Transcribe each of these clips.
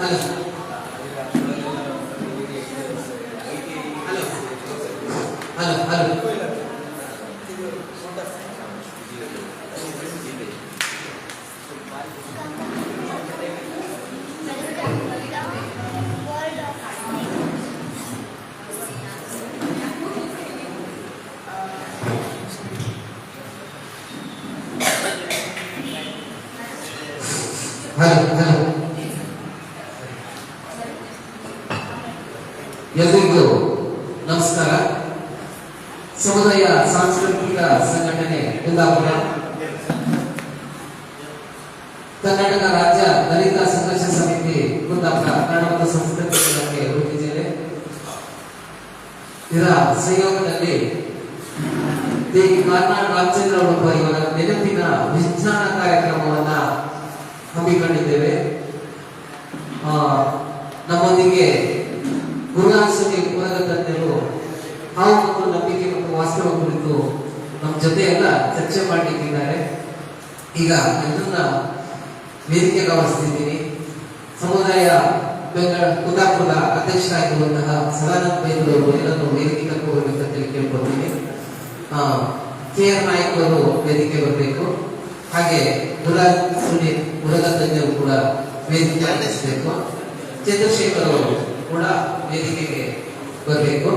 Hello hello hello Hello, hello. ಎಲ್ರಿಗೂ ನಮಸ್ಕಾರ. ಸಮುದಾಯ ಸಾಂಸ್ಕೃತಿಕ ಸಂಘಟನೆ ಕುಂದಾಪುರ ಕರ್ನಾಟಕ ರಾಜ್ಯ ದಲಿತ ಸಂಘರ್ಷ ಸಮಿತಿ ಕುಂದಾಪುರ ಕನ್ನಡ ಸಂಸ್ಕೃತಿ ಇಲಾಖೆ ರೂಪಿಸಿದೆ ಇದರ ಸಂಯೋಗದಲ್ಲಿ ದಿ ಕಾರ್ನಾಡ್ ರಾಮಚಂದ್ರ ಒಬ್ಬ ಇವರ ನೆನಪಿನ ವಿಜ್ಞಾನ ಕಾರ್ಯಕ್ರಮವನ್ನ ಹಮ್ಮಿಕೊಂಡಿದ್ದೇವೆ. ನಮ್ಮೊಂದಿಗೆ ಪುರದ ತಜ್ಞರು ಹಾವು ಮತ್ತು ನಂಬಿಕೆ ಮತ್ತು ವಾಸ್ತವ ಕುರಿತು ನಮ್ಮ ಜೊತೆ ಎಲ್ಲ ಚರ್ಚೆ ಮಾಡಲಿಕ್ಕಿದ್ದಾರೆ ಈಗ ಎಲ್ಲರನ್ನ ವೇದಿಕೆಗೆ ಗಮನಿಸ್ತಿದ್ದೀನಿ ಸಮುದಾಯ ಕುಂದಾಪುರದ ಅಧ್ಯಕ್ಷರಾಗಿರುವಂತಹ ಸದಾನಂದ ಬೈದವರು ಎಲ್ಲರನ್ನು ವೇದಿಕೆ ಕರ್ಕೋಬೇಕಂತ ಹೇಳಿ ಕೇಳ್ಕೊತೀನಿ ಕೆ ಆರ್ ನಾಯಕ್ ಅವರು ವೇದಿಕೆ ಬರಬೇಕು. ಹಾಗೆ ಗುಲಾಬ್ ಸುನೀಲ್ ಮುರುಘ ತಜ್ಞರು ಕೂಡ ವೇದಿಕೆ ಆಚರಿಸಬೇಕು ಚಂದ್ರಶೇಖರ್ ಅವರು ಕೂಡ ವೇದಿಕೆಗೆ ಬರಬೇಕು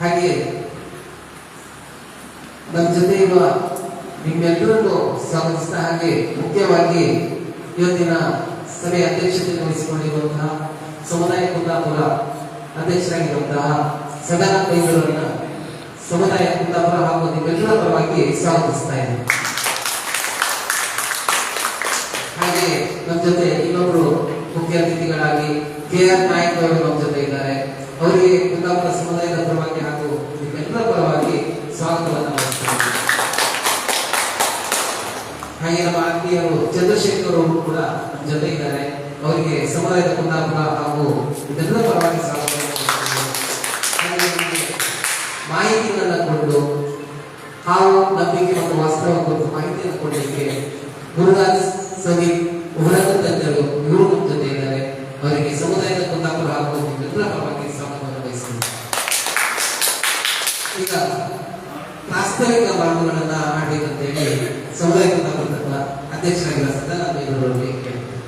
ಹಾಗೆ ನಮ್ಮ ಜೊತೆ ಇರುವ ನಿಮ್ಮೆಲ್ಲರನ್ನು ಸ್ವಾಗತಿಸಿದ ಹಾಗೆ ಮುಖ್ಯವಾಗಿ ಇವತ್ತಿನ ಸಭೆ ಅಧ್ಯಕ್ಷತೆ ವಹಿಸಿಕೊಂಡಿರುವಂತಹ ಸಮುದಾಯ ಕುಂದಾಪುರ ಅಧ್ಯಕ್ಷರಾಗಿರುವಂತಹ ಸದಾನಂದ ಬೈಗಳನ್ನ ಸಮುದಾಯ ಕುಂದಾಪುರ ಹಾಗೂ ನಿಮ್ಮೆಲ್ಲರ ಪರವಾಗಿ ಸ್ವಾಗತಿಸ್ತಾ ಇದ್ದೀನಿ. ಹಾಗೆ ನಮ್ಮ ಜೊತೆ ಇನ್ನೊಬ್ರು ಮುಖ್ಯ ಅತಿಥಿಗಳಾಗಿ ಕೆ ಆರ್ ನಾಯಕ್ ಅವರು ನಮ್ಮ ಜೊತೆ ಇದ್ದಾರೆ. ಅವರಿಗೆ ಕುಂದಾಪುರ ಸಮುದಾಯದ ಪರವಾಗಿ ಹಾಗೂ ನಿಮ್ಮೆಲ್ಲರ ಪರವಾಗಿ ಸ್ವಾಗತವನ್ನು ಮಾಡ್ತಾರೆ ಭಾರತೀಯರು, ಚಂದ್ರಶೇಖರ್ ಅವರು ಕೂಡ ಜೊತೆ ಇದ್ದಾರೆ. ಅವರಿಗೆ ಸಮುದಾಯದ ಕುಂದಾಪುರ ಹಾಗೂ ಇದೆಲ್ಲ ಪರವಾಗಿ ಮಾಹಿತಿಗಳನ್ನ ಕೊಟ್ಟು ಹಾಗೂ ನಂಬಿಕೆ ಮತ್ತು ವಾಸ್ತವ ಕುರಿತು ಮಾಹಿತಿಯನ್ನು ಕೊಡಲಿಕ್ಕೆ ಗುರುದಾಸ್ ಸದೀಪ್ ಉಭಯ ತಜ್ಞರು, ಇವರು ಜೊತೆ ಇದ್ದಾರೆ. ಅವರಿಗೆ ಸಮುದಾಯದ ಕುಂದಾಪುರ ಹಾಗೂ ಇದೆಲ್ಲ ಪರವಾಗಿ ಸ್ವಾಗತವನ್ನು ವಹಿಸಿದ್ದಾರೆ ಈಗ ಪ್ರಾಸ್ತಾವಿಕ ಭಾಗಗಳನ್ನ ಆಡಬೇಕಂತ ಹೇಳಿ ಸಮುದಾಯ ಕುಂದಾಪುರದ ಅಧ್ಯಕ್ಷರಾಗಿರುವ ಸದಾನಂದ ಇವರವರಿಗೆ ಕೇಳ್ತೀನಿ.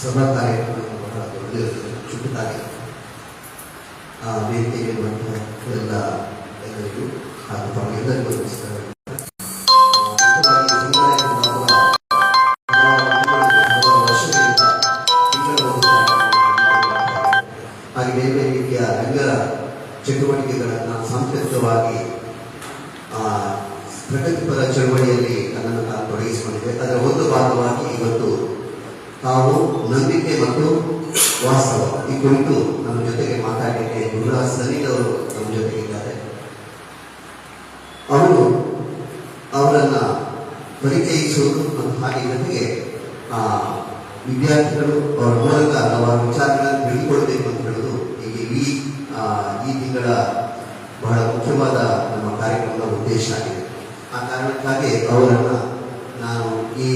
ಸಭಾ ಕಾರ್ಯಕ್ರಮ ಬಹಳ ದೊಡ್ಡ ಚುಟುಕಾಗಿ ಆ ವೇದಿಕೆಗೆ ಬಂದ ಎಲ್ಲ ಎಲ್ಲರಿಗೂ ಹಾಗೂ ತಮಗೆಲ್ಲರಿಗೂ ನಮಸ್ಕಾರ. ಪರಿಚಯಿಸುವುದು ಮತ್ತು ಹಾಗೆ ಜೊತೆಗೆ ವಿದ್ಯಾರ್ಥಿಗಳು ಅವರ ಮೂಲಕ ಹಲವಾರು ವಿಚಾರಗಳನ್ನು ತಿಳಿದುಕೊಳ್ಬೇಕು ಅಂತ ಹೇಳೋದು ಈಗ ಈ ಈ ತಿಂಗಳ ಬಹಳ ಮುಖ್ಯವಾದ ನಮ್ಮ ಕಾರ್ಯಕ್ರಮದ ಉದ್ದೇಶ ಆಗಿದೆ ಆ ಕಾರಣಕ್ಕಾಗಿ ಅವರನ್ನ ನಾನು ಈ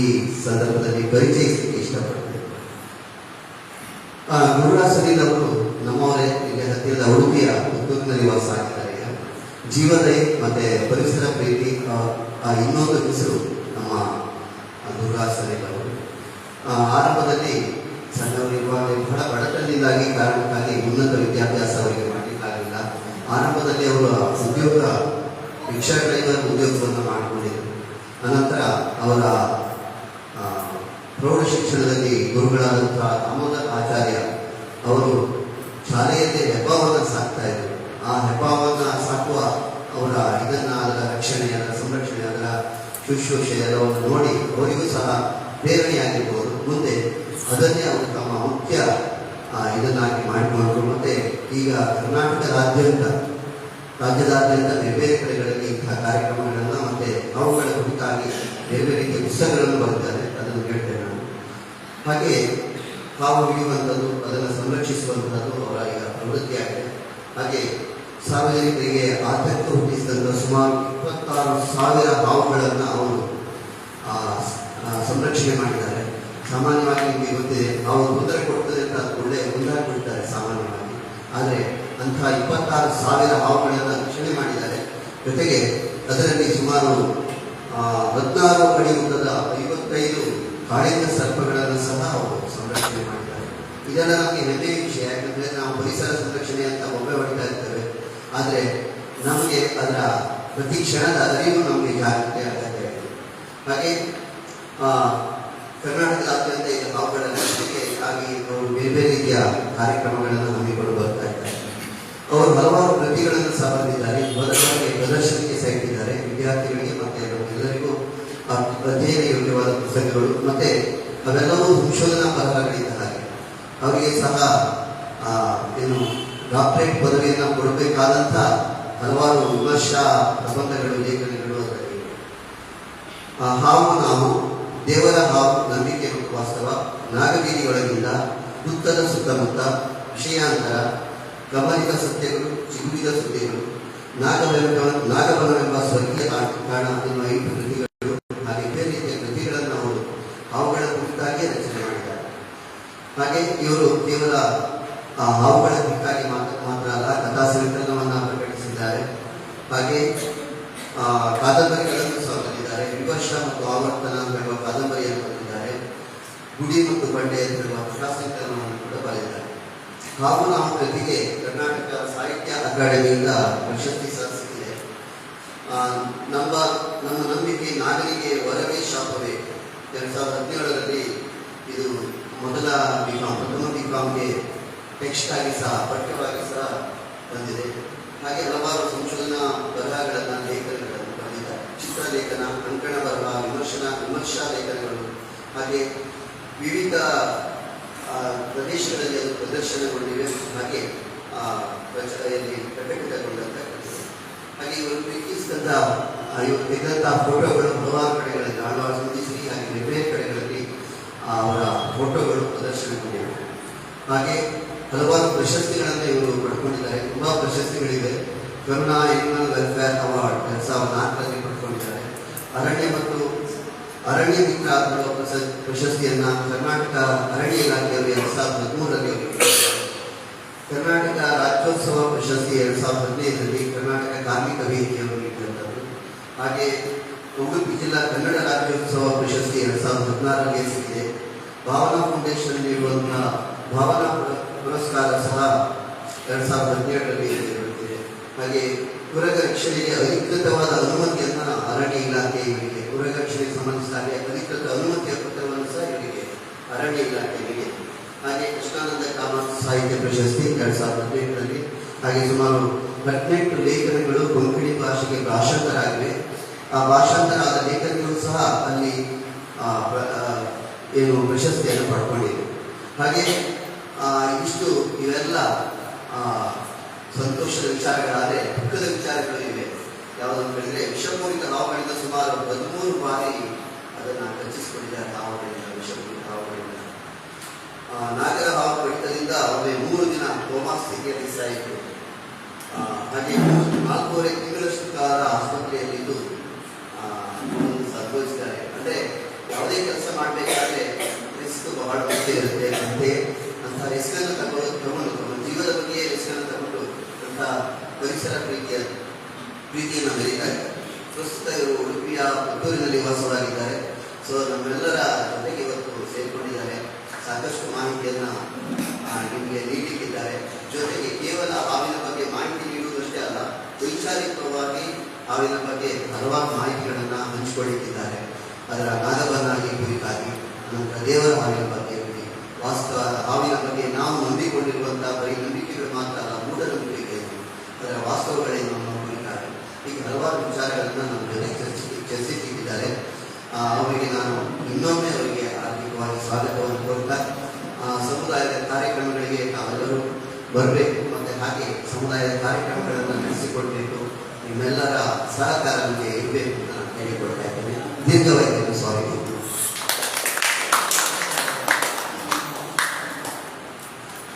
ಸಂದರ್ಭದಲ್ಲಿ ಪರಿಚಯಿಸಲಿಕ್ಕೆ ಇಷ್ಟಪಡ್ತೇನೆ ಗುರುರಾಜ್ ಸಲೀಲ್ ಅವರು ನಮ್ಮವರೇ ಇಲ್ಲಿ ಹತ್ತಿರದ ಉಡುಪಿಯ ಪುತ್ತೂರಿನಲ್ಲಿ ವಾಸ ಆಗಿದ್ದಾರೆ ಜೀವನ ಮತ್ತೆ ಪರಿಸರ ಪ್ರೀತಿ ಇನ್ನೊಂದು ಹೆಸರು ನಮ್ಮ ಆ, ಗುರುರಾಜ್ ಸಲೀಲ್ ಅವರು ಆ, ಆರಂಭದಲ್ಲಿ ಸಣ್ಣವರಿರುವಾಗ ಬಹಳ ಬಡತನದಿಂದಾಗಿ ಕಾರಣಕ್ಕಾಗಿ ಉನ್ನತ ವಿದ್ಯಾಭ್ಯಾಸ ಅವರಿಗೆ ಮಾಡಲಿಕ್ಕಾಗಲಿಲ್ಲ ಆರಂಭದಲ್ಲಿ ಅವರು ಉದ್ಯೋಗ ರಿಕ್ಷಾ ಡ್ರೈವರ್ ಉದ್ಯೋಗವನ್ನು ಮಾಡಿಕೊಂಡಿದ್ದರು ಅನಂತರ ಅವರ ಆ, ಪ್ರೌಢ ಶಿಕ್ಷಣದಲ್ಲಿ ಗುರುಗಳಾದಂತಹ ದಾಮೋದರ ಆಚಾರ್ಯ ಅವರು ಶಾಲೆಯಲ್ಲಿ ಹೆಬ್ಬಾವನ್ನು ಸಾಕ್ತಾ ಇದ್ರು. ಆ ಹೆಬ್ಬಾವನ್ನ ಸಾಕುವ ಅವರ ಇದನ್ನ, ಅದರ ರಕ್ಷಣೆ, ಅದರ ಸಂರಕ್ಷಣೆ, ಅದರ ಶುಶ್ರೂಷೆ ಎಲ್ಲವನ್ನು ನೋಡಿ ಅವರಿಗೂ ಸಹ ಪ್ರೇರಣೆಯಾಗಿರ್ಬೋದು. ಮುಂದೆ ಅದನ್ನೇ ಅವರು ತಮ್ಮ ಮುಖ್ಯ ಇದನ್ನಾಗಿ ಮಾಡಿಕೊಂಡ್ರು. ಮತ್ತೆ ಈಗ ಕರ್ನಾಟಕದಾದ್ಯಂತ, ರಾಜ್ಯದಾದ್ಯಂತ ಬೇರೆ ಬೇರೆ ಕಡೆಗಳಲ್ಲಿ ಇಂತಹ ಕಾರ್ಯಕ್ರಮಗಳನ್ನು ಮತ್ತೆ ಅವುಗಳ ಕುರಿತಾಗಿ ಬೇರೆ ಬೇರೆ ರೀತಿಯ ಪುಸ್ತಕಗಳನ್ನು ಬರೆದಿದ್ದಾರೆ. ಅದನ್ನು ನಾನು ಹಾಗೆ ಹಾವು ಹಿಡಿಯುವಂಥದ್ದು ಅದನ್ನು ಸಂರಕ್ಷಿಸುವಂಥದ್ದು ಅವರ ಈಗ ಪ್ರವೃತ್ತಿಯಾಗಿದೆ ಹಾಗೆ ಸಾರ್ವಜನಿಕರಿಗೆ ಆತಂಕ ಹುಟ್ಟಿಸಿದಂಥ ಸುಮಾರು ಇಪ್ಪತ್ತಾರು ಸಾವಿರ ಹಾವುಗಳನ್ನು ಅವರು ಸಂರಕ್ಷಣೆ ಮಾಡಿದ್ದಾರೆ. ಸಾಮಾನ್ಯವಾಗಿ ನಿಮಗೆ ಗೊತ್ತಿದೆ ಅವರು ತೊಂದರೆ ಕೊಡ್ತದೆ ಅಂತ ಒಳ್ಳೆ ಗೊಂದಲ ಕೊಡ್ತಾರೆ ಸಾಮಾನ್ಯವಾಗಿ. ಆದರೆ ಅಂತಹ ಇಪ್ಪತ್ತಾರು ಸಾವಿರ ಹಾವುಗಳನ್ನು ರಕ್ಷಣೆ ಮಾಡಿದ್ದಾರೆ. ಜೊತೆಗೆ ಅದರಲ್ಲಿ ಸುಮಾರು ಹದಿನಾರು ಅಡಿ ಉದ್ದದ ಐವತ್ತೈದು ಕಾಳಿಂಗ ಸರ್ಪಗಳನ್ನು ಸಹ ಅವರು ಸಂರಕ್ಷಣೆ ಮಾಡ್ತಾರೆ. ಇದೆಲ್ಲ ನಮಗೆ ಹೆಮ್ಮೆಯ ವಿಷಯ, ಯಾಕಂದ್ರೆ ನಾವು ಪರಿಸರ ಸಂರಕ್ಷಣೆ ಅಂತ ಒಮ್ಮೆ ಹೊಡಿತಾ ಇರ್ತೇವೆ ಆದರೆ ನಮಗೆ ಅದರ ಪ್ರತಿ ಕ್ಷಣದ ಅರಿವು ನಮಗೆ ಜಾಗೃತಿ ಆಗ್ತಾ ಇದೆ ಹಾಗೆ ಕರ್ನಾಟಕದಾದ್ಯಂತ ಈಗ ಹಾವುಗಳ ರಕ್ಷಣೆಗೆ ಆಗಿ ಅವರು ಬೇರೆ ಬೇರೆ ರೀತಿಯ ಕಾರ್ಯಕ್ರಮಗಳನ್ನು ಹಮ್ಮಿಕೊಂಡು ಬರ್ತಾ ಇದ್ದಾರೆ. ಅವರು ಹಲವಾರು ಕೃತಿಗಳನ್ನು ಸಹ ಬಂದಿದ್ದಾರೆ ಮೊದಲಿಗೆ ಪ್ರದರ್ಶನಕ್ಕೆ ಸಹ ಇಟ್ಟಿದ್ದಾರೆ ವಿದ್ಯಾರ್ಥಿಗಳಿಗೆ ಮತ್ತೆ ಅಧ್ಯಯನ ಯೋಗ್ಯವಾದ ಪುಸ್ತಕಗಳು ಮತ್ತೆ ಅವೆಲ್ಲವೂ ಸಂಶೋಧನಾ ಬರಹಗಳಿದ್ದ ಹಾಗೆ ಅವರಿಗೆ ಸಹ ಏನು ಡಾಕ್ಟರೇಟ್ ಪದವಿಯನ್ನು ಕೊಡಬೇಕಾದಂಥ ಹಲವಾರು ವಿಮರ್ಶಾ ಪ್ರಬಂಧಗಳು, ಲೇಖನಗಳು ಅದರಲ್ಲಿ. ಹಾವು ನಾವು ದೇವರ ಹಾವು ನಂಬಿಕೆ ಮತ್ತು ವಾಸ್ತವ ನಾಗಗಿರಿಯೊಳಗಿಂದ ಉತ್ತರ ಸುತ್ತಮುತ್ತ ವಿಷಯಾಂತರ, ಗಮನಿತ ಸತ್ಯಗಳು, ಚಿಗುರಿದ ಸತ್ಯಗಳು ನಾಗಬಲ ನಾಗಬಲವೆಂಬ ಸ್ವರ್ಗೀಯ ಕಾಣ ಎನ್ನುವ ಈ ಕೃತಿಗಳು ಹಾಗೆ ಬೇರೆ ರೀತಿಯ ಕೃತಿಗಳನ್ನು ಅವರು ಹಾವುಗಳ ಕುರಿತಾಗಿ ರಚನೆ ಮಾಡಿದ್ದಾರೆ ಹಾಗೆ ಇವರು ಕೇವಲ ಹಾವುಗಳ ದಿಕ್ಕಾಗಿ ಮಾತ್ರ ಮಾತ್ರ ಅಲ್ಲ ಕಥಾ ಸಂಕಲನವನ್ನು ಪ್ರಕಟಿಸಿದ್ದಾರೆ. ಹಾಗೆ ಕಾದಂಬರಿಗಳನ್ನು ಸಹ ಬರೆದಿದ್ದಾರೆ. ವಿಮರ್ಶ ಮತ್ತು ಆವರ್ತನ ಎಂಬ ಕಾದಂಬರಿಯನ್ನು ಬರೆದಿದ್ದಾರೆ. ಗುಡಿ ಮತ್ತು ಬಂಡೆ ಎಂದಿರುವ ಕಥಾ ಸಂಕಲನವನ್ನು ಕೂಡ ಬರೆದಿದ್ದಾರೆ. ಹಾಗೂ ನಾವು ಕೃತಿಗೆ, ಕರ್ನಾಟಕ ಸಾಹಿತ್ಯ ಅಕಾಡೆಮಿಯಿಂದ ಪ್ರಶಸ್ತಿ ಸಹ ಸಿಕ್ಕಿದೆ ನಮ್ಮ ನಮ್ಮ ನಂಬಿಕೆ ನಾಗರಿಗೆ ವರವೇ ಶಾಪವೇ. ಎರಡು ಸಾವಿರದ ಹದಿನೇಳರಲ್ಲಿ ಇದು ಮೊದಲ ಬಿಕಾಮ್ ಪ್ರಥಮ ಬಿಕಾಂಗೆ ಟೆಕ್ಸ್ಟ್ ಆಗಿ ಸಹ ಪಠ್ಯವಾಗಿ ಸಹ ಬಂದಿದೆ. ಹಾಗೆ ಹಲವಾರು ಸಂಶೋಧನಾ ಬರಹಗಳನ್ನು ಲೇಖನಗಳನ್ನು ಬರೆದಿದ್ದಾರೆ. ಚಿತ್ರಲೇಖನ ಅಂಕಣ ಬರಹ ವಿಮರ್ಶನ ವಿಮರ್ಶಾ ಲೇಖನಗಳು ಹಾಗೆ ವಿವಿಧ ಪ್ರದೇಶಗಳಲ್ಲಿ ಅದು ಪ್ರದರ್ಶನಗೊಂಡಿವೆ ಹಾಗೆ ಆ, ಪ್ರಚ- ಇಲ್ಲಿ ಪ್ರಕಟಿತಗೊಂಡಂತ ಹಾಗೆ ಇವರು ಪ್ರೀತಿಸಿದಂಥ ಆ, ಇವರು ತೆಗೆದಂತಹ ಫೋಟೋಗಳು ಹಲವಾರು ಕಡೆಗಳಲ್ಲಿ ಮುಂದಿಸಿ ಹಾಗೆ ಬೇರೆ ಆ, ಅವರ ಫೋಟೋಗಳು ಪ್ರದರ್ಶನಗೊಂಡಿವೆ ಹಾಗೆ ಹಲವಾರು ಪ್ರಶಸ್ತಿಗಳನ್ನು ಇವರು ಪಡ್ಕೊಂಡಿದ್ದಾರೆ. ತುಂಬಾ ಪ್ರಶಸ್ತಿಗಳಿವೆ. ಕರುಣಾ ಎನಿಮಲ್ ವೆಲ್ಫೇರ್ ಅವಾರ್ಡ್ ಎರಡ್ ಸಾವಿರದ ನಾಲ್ಕರಲ್ಲಿ ಪಡ್ಕೊಂಡಿದ್ದಾರೆ. ಅರಣ್ಯ ಮತ್ತು ಅರಣ್ಯ ಮಿತ್ರ ಪ್ರಶ- ಪ್ರಶಸ್ತಿಯನ್ನ ಕರ್ನಾಟಕ ಅರಣ್ಯ ಇಲಾಖೆಯಲ್ಲಿ ಎರಡ್ ಸಾವಿರದ ಹದಿಮೂರರಲ್ಲಿ. ಕರ್ನಾಟಕ ರಾಜ್ಯೋತ್ಸವ ಪ್ರಶಸ್ತಿ ಎರಡ್ ಸಾವಿರದ ಹದಿನೈದರಲ್ಲಿ ಕರ್ನಾಟಕ ಕಾರ್ಮಿಕ ವೇದಿಕೆಯವರು ನೀಡಿದಂಥದ್ದು. ಹಾಗೆ ಉಡುಪಿ ಜಿಲ್ಲಾ ಕನ್ನಡ ರಾಜ್ಯೋತ್ಸವ ಪ್ರಶಸ್ತಿ ಎರಡ್ ಸಾವಿರದ ಹದಿನಾರರಲ್ಲಿ ಸಿಕ್ಕಿದೆ. ಭಾವನಾ ಫೌಂಡೇಶನ್ ನೀಡುವಂತಹ ಭಾವನಾ ಪುರ- ಪುರಸ್ಕಾರ ಸಹ ಎರಡ್ ಸಾವಿರದ ಹದಿನೇಳರಲ್ಲಿ ಹಾಗೆ ಪುರಗಕ್ಷರಿಗೆ ರಕ್ಷಣೆಗೆ ಅಧಿಕೃತವಾದ ಅನುಮತಿಯನ್ನ ಅರಣ್ಯ ಇಲಾಖೆ ಇವರಿಗೆ ಕುರಗ ರಕ್ಷಣೆಗೆ ಸಂಬಂಧಿಸಿದ ಅಧಿಕೃತ ಅನುಮತಿಯ ಪತ್ರವನ್ನು ಸಹ ಇಲ್ಲಿಗೆ ಅರಣ್ಯ ಇಲಾಖೆ ನೀಡಿದೆ ಹಾಗೆ ಕೃಷ್ಣಾನಂದ ಕಾಮತ್ ಸಾಹಿತ್ಯ ಪ್ರಶಸ್ತಿ ಎರಡ್ ಸಾವಿರದ ಹದಿನೆಂಟರಲ್ಲಿ ಹಾಗೆ ಸುಮಾರು ಹದಿನೆಂಟು ಲೇಖನಗಳು ಕೊಂಕಣಿ ಭಾಷೆಗೆ ಭಾಷಾಂತರ ಆಗಿವೆ ಆ ಭಾಷಾಂತರ ಆದ ಲೇಖನಗಳು ಸಹ ಅಲ್ಲಿ ಏನು ಪ್ರಶಸ್ತಿಯನ್ನು ಪಡ್ಕೊಂಡಿದೆ. ಹಾಗೆ ಇಷ್ಟು ಇವೆಲ್ಲ ಸಂತೋಷದ ವಿಚಾರಗಳಾದರೆ ದುಃಖದ ವಿಚಾರಗಳು ಇವೆ. ಯಾವುದಂತ ಹೇಳಿದ್ರೆ ವಿಷಪೂರಿತ ಹಾವುಗಳಿಂದ ಸುಮಾರು ಹದಿಮೂರು ಬಾರಿ ಅದನ್ನು ರಚಿಸಿಕೊಂಡಿದ್ದಾರೆ ಹಾವುಗಳಿಂದ ವಿಷಪೂರಿತ ಹಾವುಗಳಿಂದ ನಾಗರ ಹಾವು ಕಡಿತದಿಂದ ಮೂರು ದಿನ ಕೋಮಾ ಸ್ಥಿತಿಯಲ್ಲಿ ಸಾಯಿತು. ಹಾಗೆ ನಾಲ್ಕೂವರೆ ತಿಂಗಳಷ್ಟು ಕಾಲ ಆಸ್ಪತ್ರೆಯಲ್ಲಿದ್ದು ಸಂಭವಿಸಿದ್ದಾರೆ ಅಂದ್ರೆ ಯಾವುದೇ ಕೆಲಸ ಮಾಡಬೇಕಾದ್ರೆ ರಿಸ್ಕ್ ಬಹಳ ಮುಖ್ಯ ಇರುತ್ತೆ ಅಂತೆ ಅಂತ ರಿಸ್ಕ್ ಅನ್ನು ತಗೊಂಡು ತಗೊಂಡು ನಮ್ಮ ಜೀವದ ಬಗ್ಗೆ ರಿಸ್ಕ್ ಅನ್ನು ತಗೊಂಡು ಅಂತ ಪರಿಸರ ಪ್ರೀತಿಯ ಪ್ರೀತಿಯನ್ನು ಬರೀತಾರೆ. ಪ್ರಸ್ತುತ ಇವರು ಉಡುಪಿಯ ಪುತ್ತೂರಿನಲ್ಲಿ ವಾಸವಾಗಿದ್ದಾರೆ. ಸೊ ನಮ್ಮೆಲ್ಲರ ಜೊತೆಗೆ ಇವತ್ತು ಸೇರಿಕೊಂಡಿದ್ದಾರೆ. ಸಾಕಷ್ಟು ಮಾಹಿತಿಯನ್ನು ನಿಮಗೆ ನೀಡಲಿಕ್ಕಿದ್ದಾರೆ. ಜೊತೆಗೆ ಕೇವಲ ಹಾವಿನ ಬಗ್ಗೆ ಮಾಹಿತಿ ನೀಡುವುದಷ್ಟೇ ಅಲ್ಲ, ವೈಚಾರಿಕವಾಗಿ ಹಾವಿನ ಬಗ್ಗೆ ಹಲವಾರು ಮಾಹಿತಿಗಳನ್ನು ಹಂಚಿಕೊಳ್ಳಿಕ್ಕಿದ್ದಾರೆ. ಅದರ ನಾಗಬನಾಗಿ ಕುರಿತಾಗಿ ನಂತರ ದೇವರ ಹಾವಿನ ಬಗ್ಗೆ ಇರಲಿ ವಾಸ್ತವ ಹಾವಿನ ಬಗ್ಗೆ ನಾವು ನಂಬಿಕೊಂಡಿರುವಂತಹ ಬರೀ ನಂಬಿಕೆಗಳು ಮಾತ್ರ ಅಲ್ಲ ಮೂಢನಂಬಿಕೆ ಅದರ ವಾಸ್ತವಗಳೇನು ನಮ್ಮ ಕುರಿತಾಗಿ. ಈಗ ಹಲವಾರು ವಿಚಾರಗಳನ್ನು ನಮ್ಮ ಜೊತೆ ಚರ್ಚಿ ಚರ್ಚಿಸಿದ್ದಾರೆ. ಅವರಿಗೆ ನಾನು ಇನ್ನೊಮ್ಮೆ ಅವರಿಗೆ ಆರ್ಥಿಕವಾಗಿ ಸ್ವಾಗತವನ್ನು ಕೋರ್ತಾ ಸಮುದಾಯದ ಕಾರ್ಯಕ್ರಮಗಳಿಗೆ ತಾವೆಲ್ಲರೂ ಬರಬೇಕು ಮತ್ತು ಹಾಗೆ ಸಮುದಾಯದ ಕಾರ್ಯಕ್ರಮಗಳನ್ನು ನಡೆಸಿಕೊಡ್ಬೇಕು. ಸಹಕಾರ ನಮಗೆ ಇರಬೇಕು ಅಂತ ನಾನು ಹೇಳಿಕೊಳ್ತಾ ಇದ್ದೇನೆ. ದೀರ್ಘವಾಗಿ ಸ್ವಾಮಿ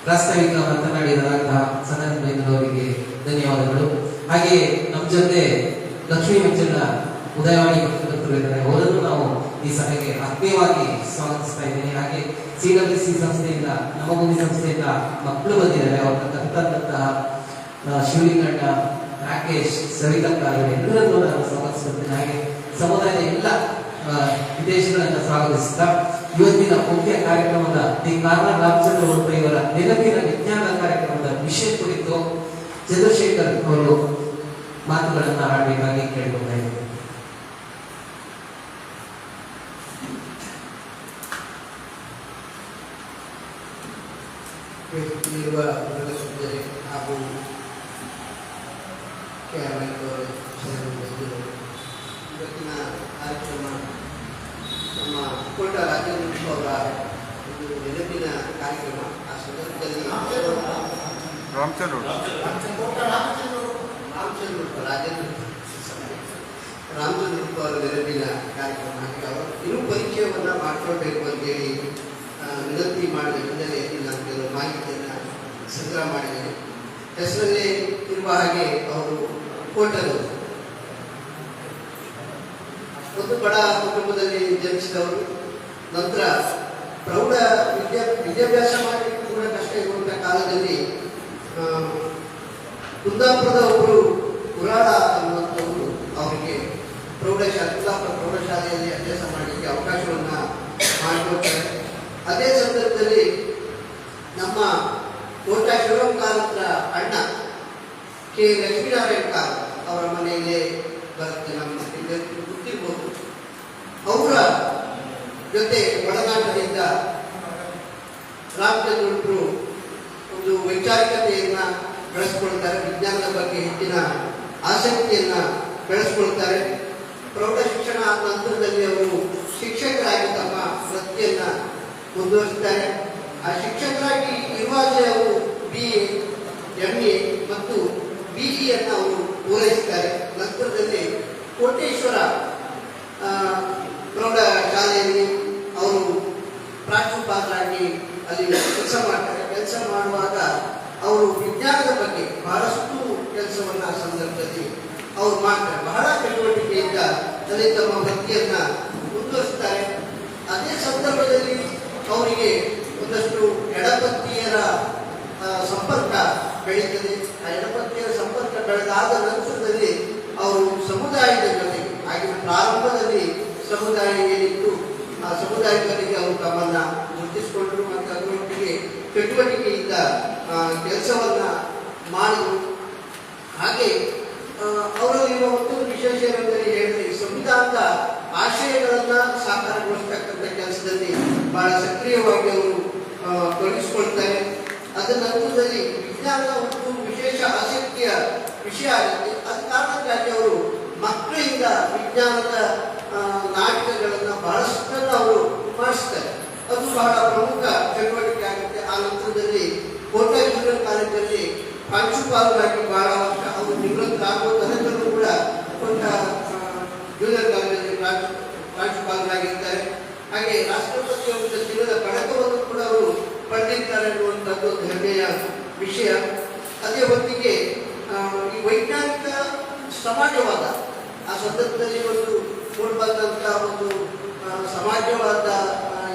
ಪ್ರಾಸ್ತಾವಿಕ ಮಾತನಾಡಿದಂತಹ ಸದಾನಂದವರಿಗೆ ಧನ್ಯವಾದಗಳು. ಹಾಗೆ ನಮ್ಮ ಜೊತೆ ಲಕ್ಷ್ಮೀ ಮಂಜಣ್ಣ ಉದಯವಾಣಿ ಇದ್ದಾರೆ. ಅವರನ್ನು ನಾವು ಈ ಸಭೆಗೆ ಆತ್ಮೀಯವಾಗಿ ಸ್ವಾಗತಿಸ್ತಾ ಇದ್ದೇನೆ. ಹಾಗೆ ಸಿ ಡಬ್ಲ್ಯೂ ಸಿ ಸಂಸ್ಥೆಯಿಂದ ನಮಭೂಮಿ ಸಂಸ್ಥೆಯಿಂದ ಮಕ್ಕಳು ಬಂದಿದ್ದಾರೆ. ಅವರ ಕರ್ತಂತಹ ಶಿವಲಿಂಗಣ್ಣ, ರಾಕೇಶ್ ಸವಿತಕ್ಕ ಎಲ್ಲರನ್ನೂ ನಾನು ಸ್ವಾಗತಿಸುತ್ತೇನೆ ಹಾಗೆ ಸಮುದಾಯದ ಎಲ್ಲ ವಿದೇಶಗಳನ್ನ ಸ್ವಾಗತಿಸುತ್ತಾ ಇವತ್ತಿನ ಮುಖ್ಯ ಕಾರ್ಯಕ್ರಮದ ದಿ ಕಾರ್ನಾಡ್ ರಾಮಚಂದ್ರ ಉಡುಪ ಇವರ ನೆನಪಿನ ವಿಜ್ಞಾನ ಕಾರ್ಯಕ್ರಮದ ವಿಷಯ ಕುರಿತು ಚಂದ್ರಶೇಖರ್ ಅವರು ಮಾತುಗಳನ್ನ ಆಡಬೇಕಾಗಿ ಕೇಳಿಕೊಳ್ತಾ ಇದ್ದೇನೆ ವೇದಿಕೆಯಲ್ಲಿರುವ ಪ್ರದರ್ಶಕರೇ ಹಾಗೂ ಜನರು ಇವತ್ತಿನ ಕಾರ್ಯಕ್ರಮ ನಮ್ಮ ಕೋಟ ರಾಜೇಂದ್ರ ಅವರ ಒಂದು ನೆನಪಿನ ಕಾರ್ಯಕ್ರಮ. ಆ ಸಂದರ್ಭದಲ್ಲಿ ರಾಮಚಂದ್ರ ರಾಮಚಂದ್ರ ರಾಜೇಂದ್ರ ರಾಮಚಂದ್ರ ಅವರ ನೆನಪಿನ ಕಾರ್ಯಕ್ರಮ. ಅವರು ಇನ್ನೂ ಪರಿಚಯವನ್ನು ಮಾಡ್ಕೊಳ್ಬೇಕು ಅಂತೇಳಿ ಹೇಳಿ ವಿನಂತಿ ಮಾಡಿದ ಹಿನ್ನೆಲೆಯಲ್ಲಿ ನಾನು ಕೆಲವು ಮಾಹಿತಿಯನ್ನು ಸಂಗ್ರಹ ಮಾಡಿದ್ದೇನೆ. ಹೆಸರಲ್ಲೇ ಇರುವ ಹಾಗೆ ಅವರು ಕೋಟದವರು ಒಂದು ಬಡ ಕುಟುಂಬದಲ್ಲಿ ಜನಿಸಿದವರು, ನಂತರ ಪ್ರೌಢ ವಿದ್ಯಾ ವಿದ್ಯಾಭ್ಯಾಸ ಮಾಡಲಿಕ್ಕೆ ಕೂಡ ಕಷ್ಟ ಇರುವಂಥ ಕಾಲದಲ್ಲಿ ಕುಂದಾಪುರದ ಒಬ್ಬರು ಪುರಾಣ ಅನ್ನುವಂಥವರು ಅವರಿಗೆ ಪ್ರೌಢಶಾಲೆ, ಕುಂದಾಪುರ ಪ್ರೌಢಶಾಲೆಯಲ್ಲಿ ಅಭ್ಯಾಸ ಮಾಡಲಿಕ್ಕೆ ಅವಕಾಶವನ್ನು ಮಾಡಿಕೊಡ್ತಾರೆ. ಅದೇ ಸಂದರ್ಭದಲ್ಲಿ ನಮ್ಮ ಕೋಟ ಶಿವರಾಮ್ ಕಾಲತ್ರ ಅಣ್ಣ ಕೆ. ಲಕ್ಷ್ಮೀನಾರಾಯಣ ಕಾರ್ ಅವರ ಮನೆಯಲ್ಲೇ ಬರುತ್ತೆ ನಮ್ಮ ಅವರ ಜೊತೆ ಒಡನಾಟದಿಂದ ರಾಮಚಂದ್ರರು ಒಂದು ವೈಚಾರಿಕತೆಯನ್ನ ಬೆಳೆಸ್ಕೊಳ್ತಾರೆ, ವಿಜ್ಞಾನದ ಬಗ್ಗೆ ಹೆಚ್ಚಿನ ಆಸಕ್ತಿಯನ್ನ ಬೆಳೆಸ್ಕೊಳ್ತಾರೆ. ಪ್ರೌಢ ಶಿಕ್ಷಣ ನಂತರದಲ್ಲಿ ಅವರು ಶಿಕ್ಷಕರಾಗಿ ತಮ್ಮ ವೃತ್ತಿಯನ್ನ ಮುಂದುವರಿಸ್ತಾರೆ. ಆ ಶಿಕ್ಷಕರಾಗಿ ಇರುವಾಗಲೇ ಅವರು ಬಿ ಎ ಎಂ ಎ ಮತ್ತು ಬಿ ಇಯನ್ನು ಅವರು ಪೂರೈಸುತ್ತಾರೆ ನಂತರದಲ್ಲಿ ಕೋಟೇಶ್ವರ ಪ್ರೌಢ ಶಾಲೆಯಲ್ಲಿ ಅವರು ಪ್ರಾಂಶುಪಾಲರಾಗಿ ಅಲ್ಲಿ ಕೆಲಸ ಮಾಡ್ತಾರೆ. ಕೆಲಸ ಮಾಡುವಾಗ ಅವರು ವಿಜ್ಞಾನದ ಬಗ್ಗೆ ಬಹಳಷ್ಟು ಕೆಲಸವನ್ನು ಆ ಸಂದರ್ಭದಲ್ಲಿ ಅವ್ರು ಮಾಡ್ತಾರೆ. ಬಹಳ ಚಟುವಟಿಕೆಯಿಂದ ತಲೆ ತಮ್ಮ ವೃತ್ತಿಯನ್ನ ಮುಂದುವರಿಸ್ತಾರೆ. ಅದೇ ಸಂದರ್ಭದಲ್ಲಿ ಅವರಿಗೆ ಒಂದಷ್ಟು ಎಡಪತ್ನಿಯರ ಸಂಪರ್ಕ ಬೆಳೀತದೆ. ಆ ಎಡಪತ್ನಿಯರ ಸಂಪರ್ಕ ಬೆಳೆದಾದ ನಂತರದಲ್ಲಿ ಅವರು ಸಮುದಾಯದ ಜೊತೆಗೆ, ಆಗಿನ ಪ್ರಾರಂಭದಲ್ಲಿ ಸಮುದಾಯ ಏನಿತ್ತು ಆ ಸಮುದಾಯದವರಿಗೆ ಅವರು ತಮ್ಮನ್ನ ಗುರುತಿಸಿಕೊಂಡರು ಮತ್ತು ಅದರೊಟ್ಟಿಗೆ ಚಟುವಟಿಕೆಯಿಂದ ಕೆಲಸವನ್ನ ಮಾಡಿದರು. ಹಾಗೆ ಅವರು ಅವರಲ್ಲಿರುವ ಒಂದು ವಿಶೇಷ ಏನೆಂದರೆ ಹೇಳಿದ್ರೆ ಸಂವಿಧಾನದ ಆಶಯಗಳನ್ನ ಸಾಕಾರಗೊಳಿಸ್ತಕ್ಕಂಥ ಕೆಲಸದಲ್ಲಿ ಬಹಳ ಸಕ್ರಿಯವಾಗಿ ಅವರು ತೊಡಗಿಸಿಕೊಳ್ತಾರೆ. ಅದರ ನಂತರದಲ್ಲಿ ವಿಜ್ಞಾನದ ಒಂದು ವಿಶೇಷ ಆಸಕ್ತಿಯ ವಿಷಯ ಆಗುತ್ತೆ ಅದ ಕಾರಣಕ್ಕಾಗಿ ಅವರು ಮಕ್ಕಳಿಂದ ವಿಜ್ಞಾನದ ನಾಟಕಗಳನ್ನ ಬಹಳಷ್ಟನ್ನು ಅವರು ಮಾಡಿಸ್ತಾರೆ ಅದು ಬಹಳ ಪ್ರಮುಖ ಚಟುವಟಿಕೆ ಆಗುತ್ತೆ. ಆ ನಂತರದಲ್ಲಿ ಕೋಟಾ ಜೂನಿಯರ್ ಕಾಲೇಜಲ್ಲಿ ಪ್ರಾಂಶುಪಾಲರಾಗಿ ಬಹಳ ವರ್ಷ ಅವರು ನಿವೃತ್ತರಾಗುವ ತನಕನೂ ಕೂಡ ಕೋಟ ಜೂನಿಯರ್ ಕಾಲೇಜಲ್ಲಿ ಪ್ರಾಂಶು, ಪ್ರಾಂಶುಪಾಲರಾಗಿರ್ತಾರೆ. ಹಾಗೆ ರಾಷ್ಟ್ರಪತಿ ಅವರ ದಿನದ ಪದಕವನ್ನು ಕೂಡ ಅವರು ಪಡೆದಿದ್ದಾರೆ ಅನ್ನುವಂಥದ್ದು ಒಂದು ಹೆಮ್ಮೆಯ ವಿಷಯ. ಅದೇ ಹೊತ್ತಿಗೆ ಈ ವೈಜ್ಞಾನಿಕ ಸಮಾಜವಾದ ಆ ಸಂದರ್ಭದಲ್ಲಿ ಒಂದು ಮೂಡಿಬಂದಂಥ ಒಂದು ಸಮಾಜವಾದ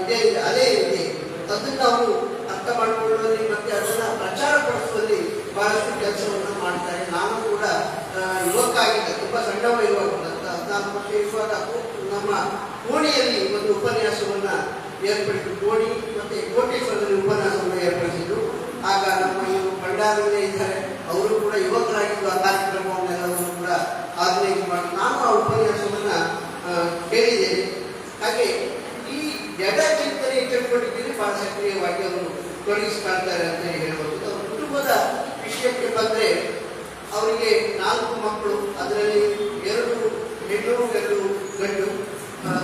ಇದೇ ಇದೆ, ಅದೇ ಇದೆ. ಅದನ್ನು ಅವರು ಅರ್ಥ ಮಾಡಿಕೊಳ್ಳುವಲ್ಲಿ ಮತ್ತೆ ಅದನ್ನ ಪ್ರಚಾರ ಪಡಿಸುವಲ್ಲಿ ಬಹಳಷ್ಟು ಕೆಲಸವನ್ನು ಮಾಡ್ತಾರೆ. ನಾನು ಕೂಡ ಯುವಕ ಆಗಿದ್ದೆ, ತುಂಬಾ ಸಣ್ಣವ ಯುವಕ ಹದಿನಾಲ್ಕು ವರ್ಷ ಇರುವಾಗ ನಮ್ಮ ಕೋಣಿಯಲ್ಲಿ ಒಂದು ಉಪನ್ಯಾಸವನ್ನು ಏರ್ಪಡಿಸಿದ್ರು ಕೋಣಿ ಮತ್ತೆ ಕೋಟೇಶ್ವರದಲ್ಲಿ ಉಪನ್ಯಾಸವನ್ನು ಏರ್ಪಡಿಸಿದ್ರು ಆಗ ನಮ್ಮ ಇವರು ಭಂಡಾರದಲ್ಲೇ ಇದ್ದಾರೆ. ಅವರು ಕೂಡ ಯುವಕರಾಗಿದ್ದು ಆ ಕಾರ್ಯಕ್ರಮವನ್ನೆಲ್ಲವನ್ನು ಕೂಡ ಆರ್ಗನೈಸ್ ಮಾಡಿ. ನಾನು ಆ ಉಪನ್ಯಾಸವನ್ನ ಆ, ಕೇಳಿದ್ದೇನೆ ಹಾಗೆ ಈ ಎಡ ಚಿಂತನೆ ಚಟುವಟಿಕೆಯಲ್ಲಿ ಬಹಳ ಸಕ್ರಿಯವಾಗಿ ಅವರು ತೊಡಗಿಸ್ಕೊಳ್ತಾರೆ ಅಂತ ಹೇಳ್ಬೋದು. ಅವರ ಕುಟುಂಬದ ವಿಷಯಕ್ಕೆ ಬಂದರೆ ಅವರಿಗೆ ನಾಲ್ಕು ಮಕ್ಕಳು ಅದರಲ್ಲಿ ಎರಡು ಹೆಣ್ಣು ಎರಡು ಗಂಡು.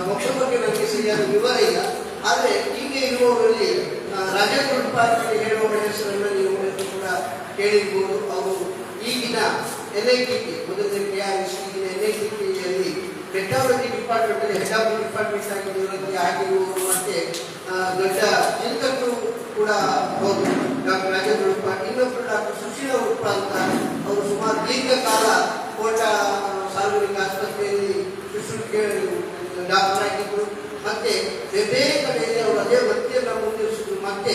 ಮೋಕ್ಷ ಬಗ್ಗೆ ನನಗೆ ಸರಿಯಾದ ವಿವರ ಇಲ್ಲ. ಆದರೆ ಹೀಗೆ ಇರುವವರಲ್ಲಿ ರಾಜೇಂದ್ರ ಉತ್ಪಾದನೆ ಹೇಳುವವರ ಹೆಸರನ್ನು ನೀವು ಕೂಡ ಕೇಳಿರ್ಬೋದು. ಅವರು ಈಗಿನ ಎನ್ ಐ ಟಿ ಮೊದಲನೇ ಕೆ ಆರ್ ಎಸ್ ಈಗಿನ ಎನ್ ಡಬ್ಲ್ಯೂ ಡಿಪಾರ್ಟ್ಮೆಂಟ್ ಆಗಿರೋದಕ್ಕೆ ಆಗಿರುವವರು ಮತ್ತೆ ಆ, ದೊಡ್ಡ ಚಿಂತಕರು ಕೂಡ ಹೌದು ಡಾಕ್ಟರ್ ರಾಜೇಂದ್ರ ಉಡುಪ ಇನ್ನೊಬ್ಬರು ಡಾಕ್ಟರ್ ಸುಶೀಲ ಉಡುಪ ಅಂತ ಅವರು ಸುಮಾರು ದೀರ್ಘಕಾಲ ಕೋಟ ಸಾರ್ವಜನಿಕ ಆಸ್ಪತ್ರೆಯಲ್ಲಿ ಡಾಕ್ಟರ್ ಆಗಿದ್ದರು ಮತ್ತೆ ಬೇರೆ ಕಡೆಯಲ್ಲಿ ಅವರು ಅದೇ ವೃತ್ತಿಯನ್ನು ಮುಂದುವರಿಸಿದ್ರು. ಮತ್ತೆ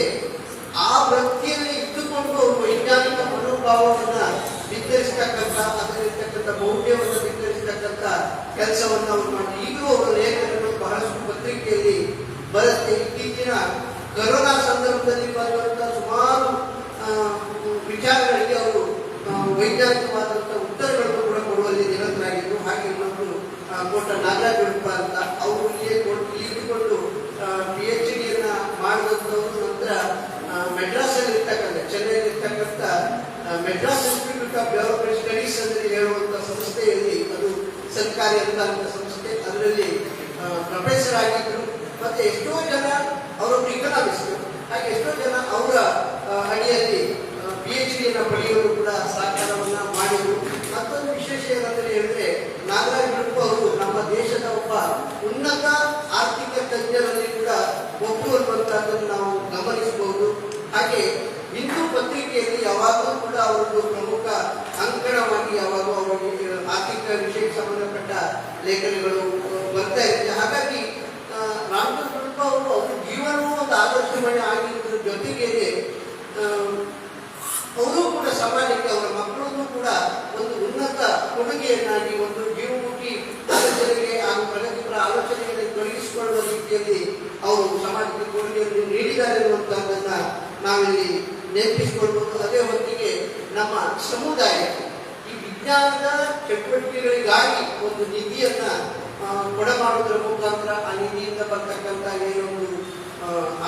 ಆ ವೃತ್ತಿಯಲ್ಲಿ ಇಟ್ಟುಕೊಂಡು ಅವರು ವೈಜ್ಞಾನಿಕ ಮನೋಭಾವವನ್ನು ಬಿತ್ತರಿಸ್ತಕ್ಕಂಥ ಅದರಲ್ಲಿರ್ತಕ್ಕಂಥ ಮೌಲ್ಯವನ್ನು ಬಿತ್ತರಿಸ್ತಕ್ಕಂಥ ಕೆಲಸವನ್ನು ಅವರು ಮಾಡಿ. ಈಗಲೂ ಅವರ ಲೇಖನಗಳು ಬಹಳಷ್ಟು ಪತ್ರಿಕೆಯಲ್ಲಿ ಬರುತ್ತೆ ಇತ್ತೀಚಿನ ಕರೋನಾ ಸಂದರ್ಭದಲ್ಲಿ ಬರುವಂತಹ ಸುಮಾರು ವಿಚಾರಗಳಿಗೆ ಅವರು ವೈಜ್ಞಾನಿಕವಾದಂತಹ ಉತ್ತರಗಳನ್ನು ಕೂಡ ಕೊಡುವಲ್ಲಿ ನಿರತರಾಗಿದ್ದರು ಹಾಗೆ ಇನ್ನೊಬ್ಬರು ಕೋಟ ನಾಗರಾಜ್ ಅಂತ ಅವರು ಇಲ್ಲಿಯೇ ಕೊಟ್ಟು ಇಳಿದುಕೊಂಡು ಪಿ ಎಚ್ ಡಿಯನ್ನ ಮಾಡಿದಂಥವ್ರು ನಂತರ ಮೆಡ್ರಾಸಲ್ಲಿ ಇರ್ತಕ್ಕಂಥ, ಚೆನ್ನೈಯಲ್ಲಿ ಇರ್ತಕ್ಕಂಥ Madras institute of development studies ಅಂತ ಹೇಳುವಂಥ ಸಂಸ್ಥೆಯಲ್ಲಿ ಅದು ಸರ್ಕಾರಿ ಅಂತ ಸಂಸ್ಥೆ, ಅದರಲ್ಲಿ ಪ್ರೊಫೆಸರ್ ಆಗಿದ್ದರು ಮತ್ತೆ ಎಷ್ಟೋ ಜನ ಅವರೊಬ್ಬರು ಇಕನಾಮಿಸ್ಟ್ ಹಾಗೆ ಎಷ್ಟೋ ಜನ ಅವರ ಅಡಿಯಲ್ಲಿ ಪಿ ಎಚ್ ಡಿಯನ್ನು ಪಡೆಯಲು ಕೂಡ ಸಹಕಾರವನ್ನು ಮಾಡಿದರು. ಮತ್ತೊಂದು ವಿಶೇಷ ಏನಂದರೆ ಹೇಳಿದ್ರೆ, ನಾಗರಾಜ್ ಉಡುಪ ಅವರು ನಮ್ಮ ದೇಶದ ಒಬ್ಬ ಉನ್ನತ ಆರ್ಥಿಕ ತಜ್ಞರಲ್ಲಿ ಕೂಡ ಒಬ್ಬರು ಅನ್ನುವಂಥದ್ದನ್ನು ನಾವು ಗಮನಿಸಬಹುದು. ಹಾಗೆ ಹಿಂದೂ ಪತ್ರಿಕೆಯಲ್ಲಿ ಯಾವಾಗಲೂ ಕೂಡ ಅವರದ್ದು ಪ್ರಮುಖ ಅಂಕಣವಾಗಿ ಲೇಖನಗಳು ಬರ್ತಾ ಇರುತ್ತೆ ಹಾಗಾಗಿ ರಾಮಕೃಷ್ಣ ಅವರು ಅವ್ರ ಜೀವನವೂ ಒಂದು ಆದರ್ಶಮಯ ಆಗಿರೋದ್ರ ಜೊತೆಗೆ ಅವರು ಕೂಡ ಸಮಾಜಕ್ಕೆ ಅವರ ಮಕ್ಕಳನ್ನು ಕೂಡ ಒಂದು ಉನ್ನತ ಕೊಡುಗೆಯನ್ನಾಗಿ, ಒಂದು ಜೀವಮುಖಿ ಆಲೋಚನೆಗೆ ಹಾಗೂ ಪ್ರಗತಿಪರ ಆಲೋಚನೆಗಳಲ್ಲಿ ತೊಡಗಿಸಿಕೊಳ್ಳುವ ರೀತಿಯಲ್ಲಿ ಅವರು ಸಮಾಜಕ್ಕೆ ಕೊಡುಗೆಯನ್ನು ನೀಡಿದ್ದಾರೆ ಅನ್ನುವಂಥದ್ದನ್ನು ನಾವಿಲ್ಲಿ ನೆನಪಿಸಿಕೊಳ್ಬೇಕು ಅದೇ ಹೊತ್ತಿಗೆ ನಮ್ಮ ಸಮುದಾಯ ಈ ವಿಜ್ಞಾನದ ಚಟುವಟಿಕೆಗಳಿಗಾಗಿ ಒಂದು ನಿಧಿಯನ್ನ ಕೊಡ ಕೊಡಮಾಡುವುದರ ಮುಖಾಂತರ ಆ ನಿಧಿಯಿಂದ ಬರ್ತಕ್ಕಂಥ ಏನೊಂದು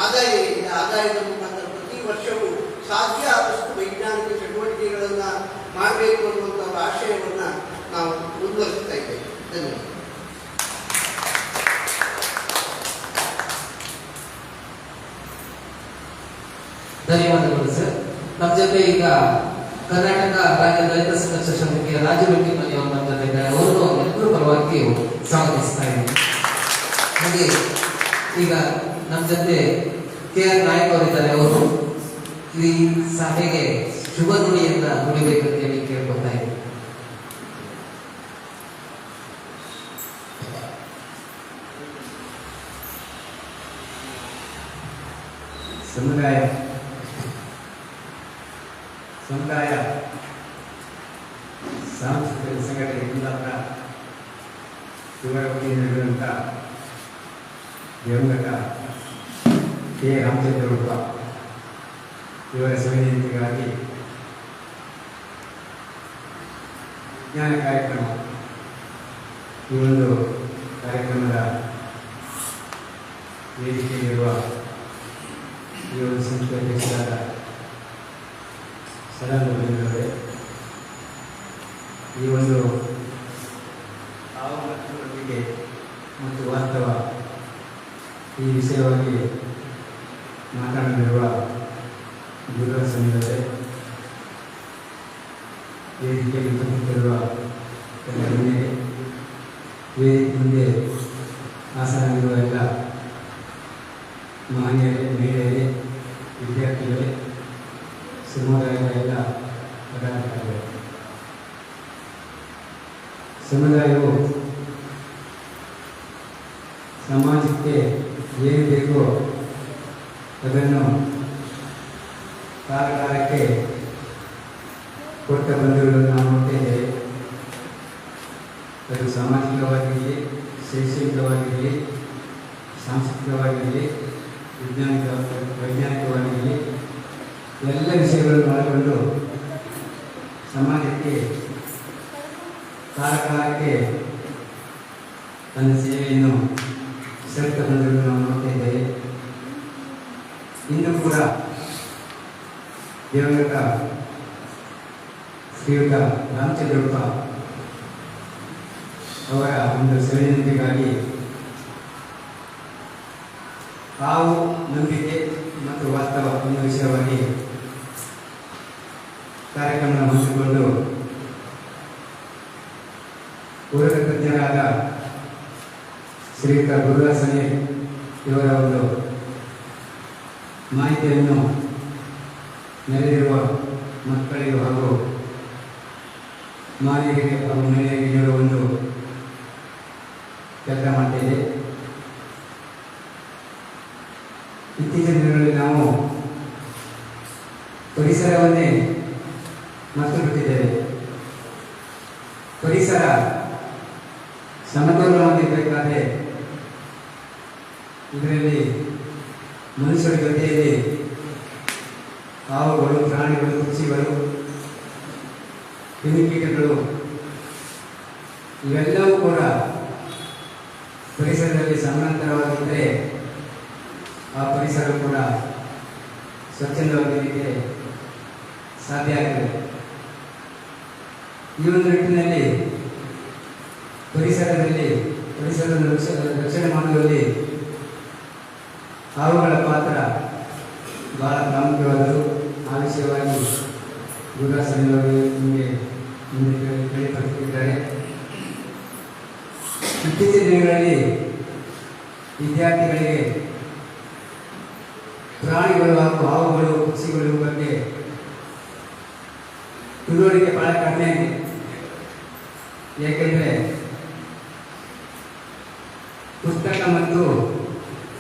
ಆದಾಯ ಇದೆ. ಆದಾಯದ ಮುಖಾಂತರ ಪ್ರತಿ ವರ್ಷವೂ ಸಾಧ್ಯ ಆದಷ್ಟು ವೈಜ್ಞಾನಿಕ ಚಟುವಟಿಕೆಗಳನ್ನ ಮಾಡಬೇಕು ಅನ್ನುವಂಥ ಆಶಯವನ್ನ ನಾವು ಮುಂದುವರಿಸ್ತಾ ಇದ್ದೇವೆ. ಧನ್ಯವಾದ. ಧನ್ಯವಾದಗಳು ಸರ್. ನಮ್ಮ ಜೊತೆ ಈಗ ಕರ್ನಾಟಕ ರಾಜ್ಯ ದಲಿತ ಸಂಘರ್ಷ ಸಮಿತಿಯ ರಾಜ್ಯ ಜೊತೆ ಇದ್ದಾರೆ ಅವರನ್ನು ಎಲ್ಲರೂ ಪರವಾಗಿ ಸ್ವಾಗತಿಸ್ತಾ ಹಾಗೆ ಈಗ ನಮ್ಮ ಜೊತೆ ಕೆ ಆರ್ ನಾಯಕ್ ಅವರಿದ್ದಾರೆ. ಅವರು ಈ ಸಭೆಗೆ ಶುಭ ನುಡಿಯನ್ನ ನುಡಿಬೇಕಂತ ಹೇಳಿ ಕೇಳ್ಕೊತಾ ಇದ್ದೀನಿ. ಸಮುದಾಯ. ಸಮುದಾಯ ಸಾಂಸ್ಕೃತಿಕ ಸಂಘಟನೆ ಮೂಲಕ ಇವರ ವತಿಯಿಂದ ದಿವಂಗತ ಕೆ ರಾಮಚಂದ್ರ ರೂಪ ಇವರ ಸಂವೇದನೆಗಾಗಿ ವಿಜ್ಞಾನ ಕಾರ್ಯಕ್ರಮ, ಈ ಒಂದು ಕಾರ್ಯಕ್ರಮದ ವೇದಿಕೆಯಲ್ಲಿರುವ ಈ ಒಂದು ಸಂಸ್ಥೆ ಅಧ್ಯಕ್ಷರಾದ ಈ ಒಂದು ಆವರಣಕ್ಕೆ ಮತ್ತು ವಾಸ್ತವ ಈ ವಿಷಯವಾಗಿ ಮಾತನಾಡಿರುವ ಗುರುಗಳ ಸಮಯದವರೇ ವೇದಿಕೆಯಲ್ಲಿ ಉಪಸ್ಥಿತರಿರುವ ಎಲ್ಲ ಗಣ್ಯರೇ ವೇದಿಕೆ ಮುಂದೆ ಆಸನವಿರುವ ಎಲ್ಲ ಮಹನೀಯರೇ ಮಹಿಳೆಯರೇ ವಿದ್ಯಾರ್ಥಿಗಳೇ ಸಮುದಾಯದ ಎಲ್ಲ ಪದಾಧಿಕಾರಿಗಳೇ ಸಮುದಾಯವು ಸಮಾಜಕ್ಕೆ ಏನು ಬೇಕೋ ಅದನ್ನು ಕಾಲ ಕಾಲಕ್ಕೆ ಕೊಟ್ಟ ಬಂಧುಗಳನ್ನು ನಾವು ನೋಡ್ತಿದ್ದೇವೆ. ಅದು ಸಾಮಾಜಿಕವಾಗಿರಲಿ, ಶೈಕ್ಷಣಿಕವಾಗಿರಲಿ, ಸಾಂಸ್ಕೃತಿಕವಾಗಿರಲಿ, ವಿಜ್ಞಾನಿಕ, ವೈಜ್ಞಾನಿಕವಾಗಿರಲಿ, ಎಲ್ಲ ವಿಷಯಗಳನ್ನು ಒಳಗೊಂಡು ಸಮಾಜಕ್ಕೆ ಕಾಲ ಕಾಲಕ್ಕೆ ತನ್ನ ಸೇವೆಯನ್ನು ಸೆಳೆತ ಬಂದನ್ನು ನಾವು ನೋಡ್ತಾ ಇದ್ದೇವೆ ಇನ್ನೂ ಕೂಡ ದಿವಂಗತ ಶ್ರೀಯುತ ರಾಮಚಂದ್ರಪ್ಪ ಅವರ ಒಂದು ಸಂವೇದನೆಗಾಗಿ ತಾವು ನಂಬಿಕೆ ಮತ್ತು ವಾಸ್ತವ ಎನ್ನುವ ವಿಷಯವಾಗಿ ಕಾರ್ಯಕ್ರಮ ಹಮ್ಮಿಕೊಂಡು ಪೂರಕ ತಜ್ಞರಾದ ಶ್ರೀಯುತ ಗುರುದಾಸನೇ, ಇವರ ಒಂದು ಮಾಹಿತಿಯನ್ನು ನೆರೆದಿರುವ ಮಕ್ಕಳಿಗೆ ಹಾಗೂ ಮಾನಿಗೆ ಹಾಗೂ ಮನೆಯಲ್ಲಿ ನೀಡುವ ಒಂದು ಕೆಲಸ ಮಾಡಿದೆ ಇತ್ತೀಚಿನ ದಿನಗಳಲ್ಲಿ ನಾವು ಪರಿಸರವನ್ನೇ ಮರೆತು ಬಿಟ್ಟಿದ್ದೇವೆ ಪರಿಸರ ಸಮತೋಲನವಾಗಿರಬೇಕಾದ್ರೆ ಇದರಲ್ಲಿ ಮನುಷ್ಯರ ಜೊತೆಯಲ್ಲಿ ಹಾವುಗಳು ಪ್ರಾಣಿಗಳು, ಪಕ್ಷಿಗಳು ಕ್ರಿಮಿಕೀಟಗಳು ಇವೆಲ್ಲವೂ ಕೂಡ ಪರಿಸರದಲ್ಲಿ ಸಮಾನಾಂತರವಾಗಿದ್ದರೆ ಆ ಪರಿಸರ ಕೂಡ ಸ್ವಚ್ಛಂದವಾಗಿರಲಿಕ್ಕೆ ಸಾಧ್ಯ ಆಗ್ತದೆ. ಈ ಒಂದು ನಿಟ್ಟಿನಲ್ಲಿ ಪರಿಸರದಲ್ಲಿ, ಪರಿಸರದ ರಕ್ಷ- ರಕ್ಷಣೆ ಮಾಡುವಲ್ಲಿ ಹಾವುಗಳ ಪಾತ್ರ ಬಹಳ ಪ್ರಾಮುಖ್ಯವಾದರು ಆ ವಿಷಯವಾಗಿ ಗುರುದಾಸನವರು ನಿಮಗೆ ಮುಂದೆ ಇತ್ತೀಚಿನ ದಿನಗಳಲ್ಲಿ ವಿದ್ಯಾರ್ಥಿಗಳಿಗೆ ಪ್ರಾಣಿಗಳು ಹಾಗೂ ಹಾವುಗಳು, ಪಕ್ಷಿಗಳು ಬಗ್ಗೆ ತಿಳುವಳಿಕೆ ಬಹಳ ಕಡಿಮೆ ಏಕೆಂದರೆ ಪುಸ್ತಕ ಮತ್ತು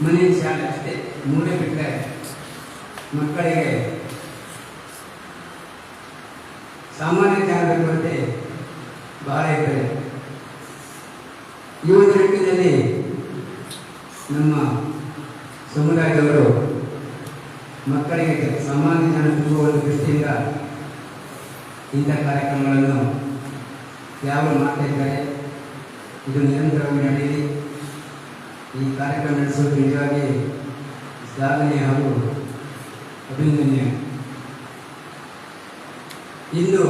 ಮನೆ ಶಾಲೆ ಅಷ್ಟೇ. ಮೂಲೆ ಬಿಟ್ಟರೆ ಮಕ್ಕಳಿಗೆ ಸಾಮಾನ್ಯ ಜ್ಞಾನದ ಬರುವಂತೆ ಬಹಳ ಇದ್ದಾರೆ ಈ ಒಂದು ನಿಟ್ಟಿನಲ್ಲಿ ನಮ್ಮ ಸಮುದಾಯದವರು ಮಕ್ಕಳಿಗೆ ಸಾಮಾನ್ಯ ಜ್ಞಾನ ತುಂಬುವ ದೃಷ್ಟಿಯಿಂದ ಇಂಥ ಕಾರ್ಯಕ್ರಮಗಳನ್ನು ಯಾವ ಮಾಡ್ತಾ ಇದ್ದಾರೆ? ಇದು ನಿರಂತರವಾಗಿ ನಡೆಯಲಿ. ಕಾರ್ಯಕ್ರಮ ನಡೆಸೋದು ನಿಜವಾಗಿ ಶ್ಲಾಘನೆ ಹಾಗೂ ಅಭಿನಂದನೀಯ ಇಂದು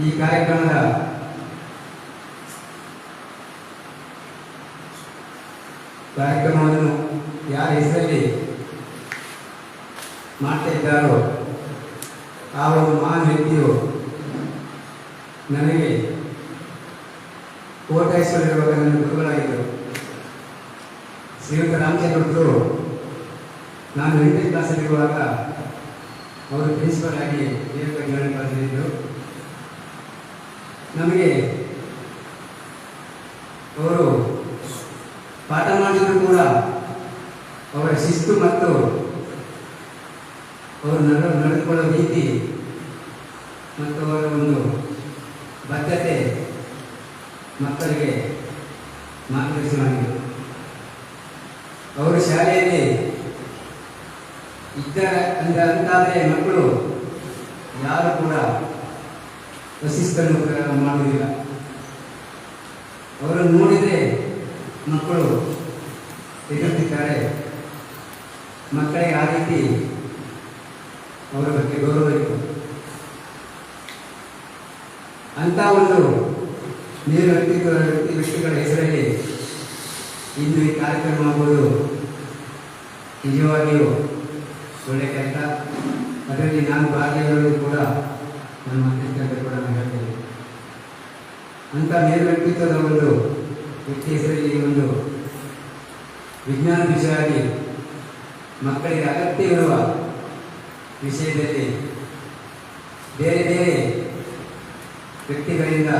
ಈ ಕಾರ್ಯಕ್ರಮದ ಕಾರ್ಯಕ್ರಮವನ್ನು ಯಾರ ಹೆಸರಲ್ಲಿ ಮಾಡ್ತಾ ಇದ್ದಾರೋ ಆ ಒಂದು ಮಹಾನ್ ವ್ಯಕ್ತಿಯು ನನಗೆ ಕೋಟೇಶ್ವರಿರುವಾಗ ನನ್ನ ಗುರುಗಳಾಗಿದ್ದರು ಶ್ರೀಯುತ ರಾಮಚಂದ್ರರು ನಾನು ಎಂಟನೇ ಕ್ಲಾಸಲ್ಲಿರುವಾಗ ಅವರು ಪ್ರಿನ್ಸಿಪಲ್ ಆಗಿ ದೇವಕ ಜ್ಞಾನ ಕಾಲದಲ್ಲಿದ್ದರು ನಮಗೆ ಅವರು ಪಾಠ ಮಾಡಿದ್ರು ಕೂಡ ಅವರ ಶಿಸ್ತು ಮತ್ತು ಅವರು ನಡೆ ನಡೆದುಕೊಳ್ಳೋ ರೀತಿ ಮತ್ತು ಅವರ ಒಂದು ಬದ್ಧತೆ ಮಕ್ಕಳಿಗೆ ಮಾರ್ಗದರ್ಶನವಾಗಿದೆ. ಅವರು ಶಾಲೆಯಲ್ಲಿ ಇದ್ದ ಅಂತಾದರೆ ಮಕ್ಕಳು ಯಾರು ಕೂಡ ವಸಿಷ್ಠನ್ನು ಮಾಡುವುದಿಲ್ಲ. ಅವರನ್ನು ನೋಡಿದರೆ ಮಕ್ಕಳು ಹೆದರ್ತಿದ್ದಾರೆ ಮಕ್ಕಳಿಗೆ ಆ ರೀತಿ ಅವರ ಬಗ್ಗೆ ಗೌರವ ಇತ್ತು ಅಂತ ಒಂದು ನೀರು ವ್ಯಕ್ತಿಗಳ ಹೆಸರಲ್ಲಿ ಇಂದು ಈ ಕಾರ್ಯಕ್ರಮ ಆಗುವುದು ನಿಜವಾಗಿಯೂ ಒಳ್ಳೆಯ ಕೆಲಸ. ಅದರಲ್ಲಿ ನಾನು ಭಾಗಿಯಾಗಿರುವುದು ಕೂಡ ನನ್ನ ಮಕ್ಕಳಿಗೆ ಕೂಡ ನಾನು ಹೇಳ್ತೇನೆ. ಅಂತ ಮೇರು ವ್ಯಕ್ತಿತ್ವದ ಒಂದು ವ್ಯಕ್ತಿ ಹೆಸರಲ್ಲಿ ಒಂದು ವಿಜ್ಞಾನ ವಿಷಯವಾಗಿ ಮಕ್ಕಳಿಗೆ ಅಗತ್ಯವಿರುವ ವಿಷಯದಲ್ಲಿ ಬೇರೆ ಬೇರೆ ವ್ಯಕ್ತಿಗಳಿಂದ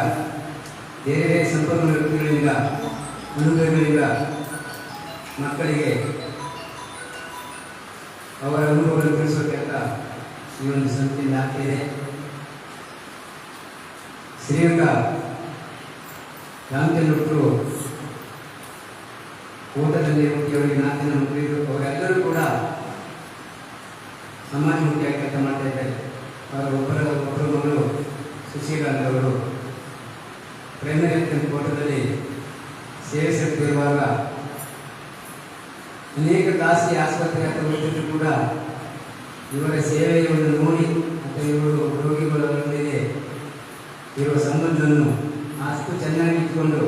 ಬೇರೆ ಬೇರೆ ಸಂಪನ್ಮೂಲ ವ್ಯಕ್ತಿಗಳಿಂದ ಅನುಭವಗಳಿಂದ ಮಕ್ಕಳಿಗೆ ಅವರ ಅನುಭವಗಳನ್ನು ಅಂತ ಈ ಒಂದು ಸಂಸ್ಥೆಯಿಂದ ಆಗ್ತಿದೆ ಶ್ರೀಯುತ ರಾಮಚಂದ್ರರು ಓಟದಲ್ಲಿ ಮುಖ್ಯವರಿಗೆ ನಾಲ್ಕು ಜನ ಮಕ್ಕಳಿದ್ರು ಅವರೆಲ್ಲರೂ ಕೂಡ ಸಮಾಜಮುಖಿಯಾಗಿ ಕೆಲಸ ಮಾಡ್ತಾ ಇದ್ದಾರೆ. ಅವರ ಒಬ್ಬರ ಒಬ್ಬರ ಮಗಳು ಸುಶೀಲಾ ಅಂತವರು ಪ್ರೈಮರಿ ಹೆಲ್ತ್ ಕೋಟದಲ್ಲಿ ಸೇವೆ ಸಲ್ಲಿಸಿರುವಾಗ ಅನೇಕ ಖಾಸಗಿ ಆಸ್ಪತ್ರೆ ವೈದ್ಯರು ಕೂಡ ಇವರ ಸೇವೆಯನ್ನು ನೋಡಿ ಅಥವಾ ಇವರು ರೋಗಿಗಳೊಂದಿಗೆ ಇರುವ ಸಂಬಂಧವನ್ನು ಅಷ್ಟು ಚೆನ್ನಾಗಿ ಇಟ್ಕೊಂಡು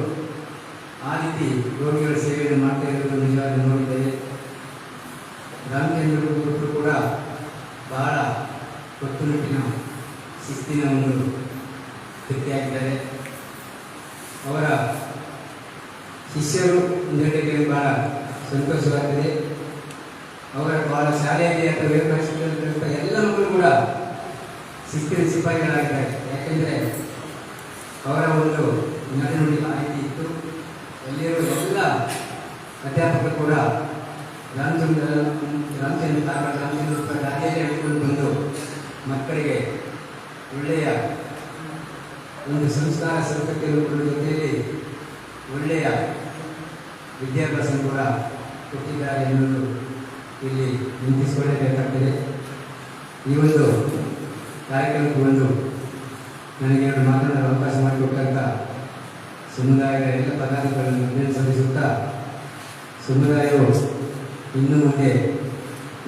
ಆ ರೀತಿ ರೋಗಿಗಳ ಸೇವೆಯನ್ನು ಮಾಡ್ತಾ ಇರೋದು ನಿಜವಾಗಿ ನೋಡಿದ್ದೇವೆ ರಾಮಚಂದ್ರ ಗುರುಗಳು ಕೂಡ ಬಹಳ ಕಟ್ಟುನಿಟ್ಟಿನ ಶಿಸ್ತಿನ ಒಂದು ವ್ಯಕ್ತಿಯಾಗಿದ್ದಾರೆ. ಅವರ ಶಿಷ್ಯರು ಹೇಳಿಕೆ ಬಹಳ ಸಂತೋಷವಾಗ್ತದೆ. ಅವರ ಬಹಳ ಶಾಲೆಯಲ್ಲಿ ಅಥವಾ ವೇದಪರಿಷತ್ತಿನಲ್ಲಿರುವಂಥ ಎಲ್ಲ ಕೂಡ ಸಿಕ್ಕಿದ ಸಿಪಾಯಿಗಳಾಗಿದ್ದಾರೆ. ಯಾಕೆಂದರೆ ಅವರ ಒಂದು ನಡೆನುಡಿ ಮಾಹಿತಿ ಇತ್ತು. ಅಲ್ಲಿರುವ ಎಲ್ಲ ಅಧ್ಯಾಪಕರು ಕೂಡ ರಾಮಚಂದ್ರ ರಾಮಚಂದ್ರ ರಾಮಚಂದ್ರ ರಾಜೇಂದ್ರ ಹಿಡ್ಕೊಂಡು ಬಂದು ಮಕ್ಕಳಿಗೆ ಒಳ್ಳೆಯ ಒಂದು ಸಂಸ್ಕಾರ ಕೊಡುವ ಜೊತೆಯಲ್ಲಿ ಒಳ್ಳೆಯ ವಿದ್ಯಾಭ್ಯಾಸ ಕೂಡ ಕೊಟ್ಟಿದ್ದಾರೆ ಎನ್ನುವುದು ಇಲ್ಲಿ ನಿಂತಿಸಿಕೊಳ್ಳಬೇಕಾಗ್ತದೆ ಈ ಒಂದು ಕಾರ್ಯಕ್ರಮಕ್ಕೆ ಬಂದು ನನಗೆ ಎರಡು ಮಾತನಾಡಲು ಅವಕಾಶ ಮಾಡಿಕೊಟ್ಟಂಥ ಸಮುದಾಯದ ಎಲ್ಲ ಪದಾರ್ಥಗಳನ್ನು ಸಲ್ಲಿಸುತ್ತಾ, ಸಮುದಾಯವು ಇನ್ನು ಮುಂದೆ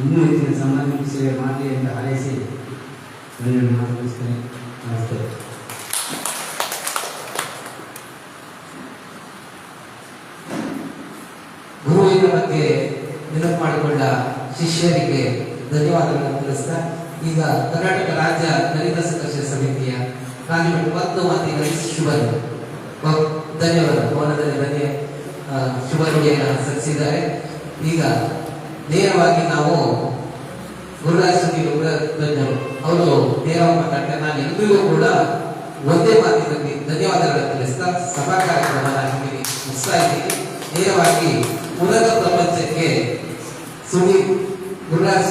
ಇನ್ನೂ ಹೆಚ್ಚಿನ ಸಂಬಂಧಿಸಿದ ಸೇವೆ ಅಂತ ಹಾರೈಸಿ ನನ್ನನ್ನು ಮಾತನಾಡಿಸ್ತೇನೆ ನಮಸ್ತೆ. ಬಗ್ಗೆ ನೆನಪು ಮಾಡಿಕೊಂಡ ಶಿಷ್ಯರಿಗೆ ಧನ್ಯವಾದಗಳನ್ನು ತಿಳಿಸ್ತಾ ಈಗ ಕರ್ನಾಟಕ ರಾಜ್ಯ ದಲಿತ ಸಂಘರ್ಷ ಸಮಿತಿಯ ರಾಜಮಠ ಮತ್ತು ಮಾತಿನ ಶುಭರು ಧನ್ಯವಾದ ಭವನದಲ್ಲಿ ಧನ್ಯ ಆ, ಶುಭ ನುಡಿಯನ್ನು ಸಲ್ಲಿಸಿದ್ದಾರೆ. ಈಗ ನೇರವಾಗಿ ನಾವು ಗುರುರಾಜ್ ಅವರು ನೇರವಾಗಿ ಮಾತಾಡ್ತಾರೆ. ನಾನು ಎಲ್ಲರಿಗೂ ಕೂಡ ಒಂದೇ ಮಾತಿನಲ್ಲಿ ಧನ್ಯವಾದಗಳನ್ನು ತಿಳಿಸ್ತಾ ಸಭಾ ಕಾರ್ಯಕ್ರಮದ ನಿಮಗೆ ಮುಗಿಸ್ತಾ ಇದ್ದೀನಿ. ನೇರವಾಗಿ ಉಲಗ ಪ್ರಪಂಚಕ್ಕೆ ಸುದೀಪ್ ಗುರುರಾಜ್